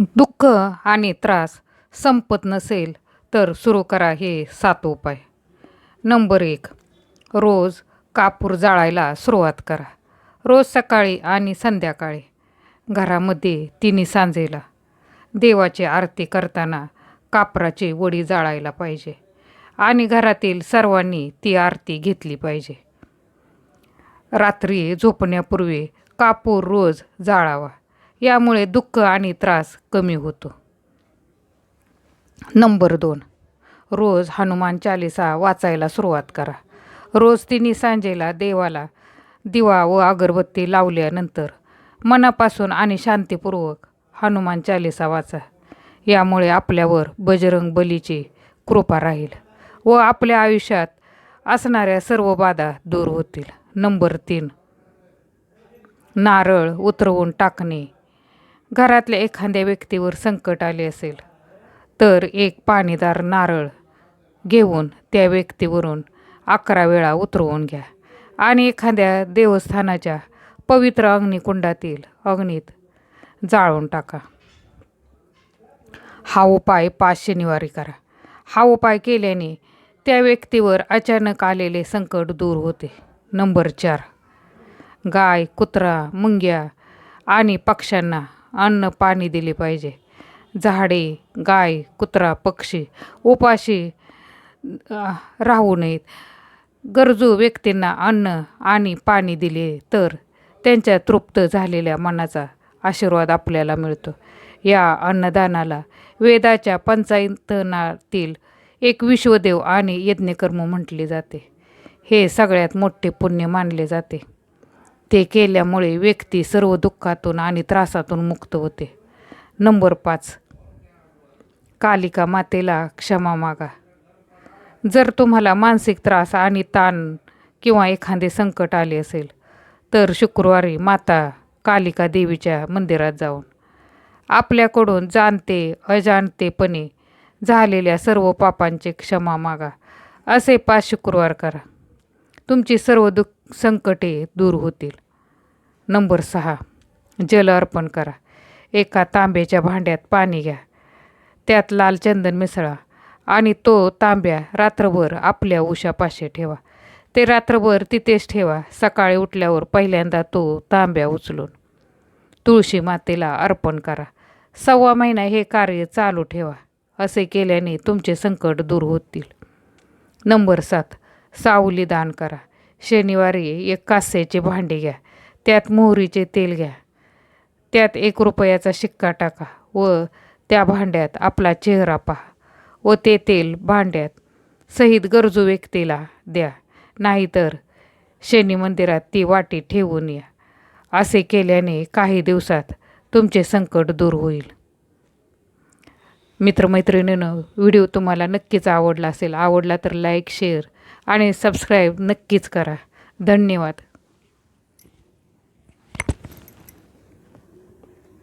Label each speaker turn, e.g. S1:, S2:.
S1: दुःख आणि त्रास संपत नसेल तर सुरू करा हे सात उपाय. नंबर एक रोज कापूर जाळायला सुरुवात करा. रोज सकाळी आणि संध्याकाळी. घरामध्ये तिन्ही सांजेला. देवाची आरती करताना कापराची वडी जाळायला पाहिजे आणि घरातील सर्वांनी ती आरती घेतली पाहिजे. रात्री झोपण्यापूर्वी कापूर रोज जाळावा. यामुळे दुःख आणि त्रास कमी होतो. नंबर दोन. रोज हनुमान चालिसा वाचायला सुरुवात करा. रोज तिन्ही सांजेला देवाला दिवा व अगरबत्ती लावल्यानंतर मनापासून आणि शांतीपूर्वक हनुमान चालिसा वाचा. यामुळे आपल्यावर बजरंग बलीची कृपा राहील व आपल्या आयुष्यात असणाऱ्या सर्व बाधा दूर होतील. नंबर तीन. नारळ उतरवून टाकणे घरातल्या एखाद्या व्यक्तीवर संकट आले असेल तर एक पाणीदार नारळ घेऊन त्या व्यक्तीवरून अकरा वेळा उतरवून घ्या. आणि एखाद्या देवस्थानाच्या पवित्र अग्निकुंडातील अग्नीत जाळून टाका. हा उपाय पाच शनिवारी करा. हा उपाय केल्याने त्या व्यक्तीवर अचानक आलेले संकट दूर होते. नंबर चार. गाय कुत्रा मुंग्या आणि पक्ष्यांना अन्न पाणी दिले पाहिजे. झाडे गाय कुत्रा पक्षी उपाशी राहू नयेत. गरजू व्यक्तींना अन्न आणि पाणी दिले तर त्यांच्या तृप्त झालेल्या मनाचा आशीर्वाद आपल्याला मिळतो. या अन्नदानाला वेदाच्या पंचायतनातील एक विश्वदेव आणि यज्ञकर्म म्हटले जाते. हे सगळ्यात मोठे पुण्य मानले जाते. ते केल्यामुळे व्यक्ती सर्व दुःखातून आणि त्रासातून मुक्त होते. नंबर पाच. कालिका मातेला क्षमा मागा. जर तुम्हाला मानसिक त्रास आणि ताण किंवा एखादे संकट आले असेल तर शुक्रवारी माता कालिका देवीच्या मंदिरात जाऊन आपल्याकडून जाणते अजाणतेपणे झालेल्या सर्व पापांचे क्षमा मागा. असे पाच शुक्रवार करा. तुमची सर्व दुःख संकटे दूर होतील. नंबर सहा जल अर्पण करा. एका तांब्याच्या भांड्यात पाणी घ्या. त्यात लाल चंदन मिसळा आणि तो तांब्या रात्रभर आपल्या उशापाशी ठेवा. ते रात्रभर तिथेच ठेवा. सकाळी उठल्यावर पहिल्यांदा तो तांब्या उचलून तुळशी मातेला अर्पण करा. सव्वा महिना हे कार्य चालू ठेवा. असे केल्याने तुमचे संकट दूर होतील. नंबर सात सावली दान करा. शनिवारी एक कास्याचे भांडे घ्या. त्यात मोहरीचे तेल घ्या. त्यात एक रुपयाचा शिक्का टाका व त्या भांड्यात आपला चेहरा पहा व ते तेल भांड्यात सहित गरजू व्यक्तीला द्या. नाहीतर शनी मंदिरात ती वाटी ठेवून या. असे केल्याने काही दिवसात तुमचे संकट दूर होईल. मित्रमैत्रिणीनं व्हिडिओ तुम्हाला नक्कीच आवडला असेल आवडला तर लाईक शेअर आणि सबस्क्राईब नक्कीच करा. धन्यवाद.